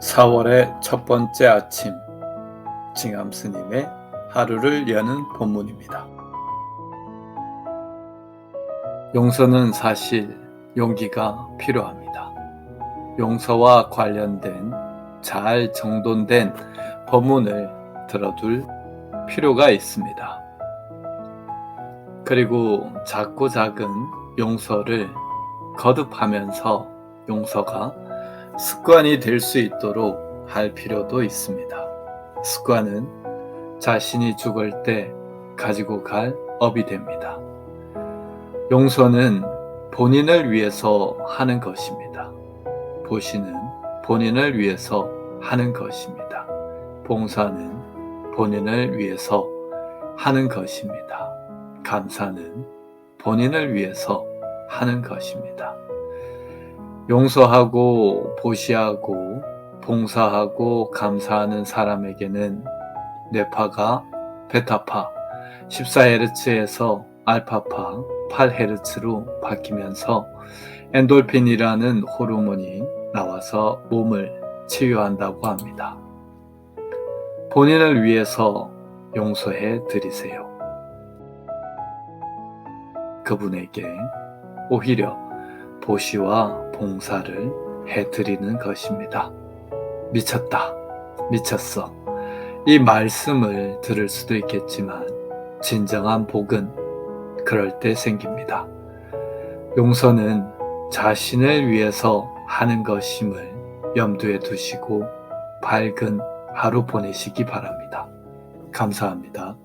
4월의 첫 번째 아침 징암 스님의 하루를 여는 본문입니다. 용서는 사실 용기가 필요합니다. 용서와 관련된 잘 정돈된 법문을 들어둘 필요가 있습니다. 그리고 작고 작은 용서를 거듭하면서 용서가 습관이 될 수 있도록 할 필요도 있습니다. 습관은 자신이 죽을 때 가지고 갈 업이 됩니다. 용서는 본인을 위해서 하는 것입니다. 보시는 본인을 위해서 하는 것입니다. 봉사는 본인을 위해서 하는 것입니다. 감사는 본인을 위해서 하는 것입니다. 용서하고 보시하고 봉사하고 감사하는 사람에게는 뇌파가 베타파 14Hz에서 알파파 8Hz로 바뀌면서 엔돌핀이라는 호르몬이 나와서 몸을 치유한다고 합니다. 본인을 위해서 용서해 드리세요. 그분에게 오히려 보시와 봉사를 해드리는 것입니다. 미쳤다. 미쳤어. 이 말씀을 들을 수도 있겠지만, 진정한 복은 그럴 때 생깁니다. 용서는 자신을 위해서 하는 것임을 염두에 두시고 밝은 하루 보내시기 바랍니다. 감사합니다.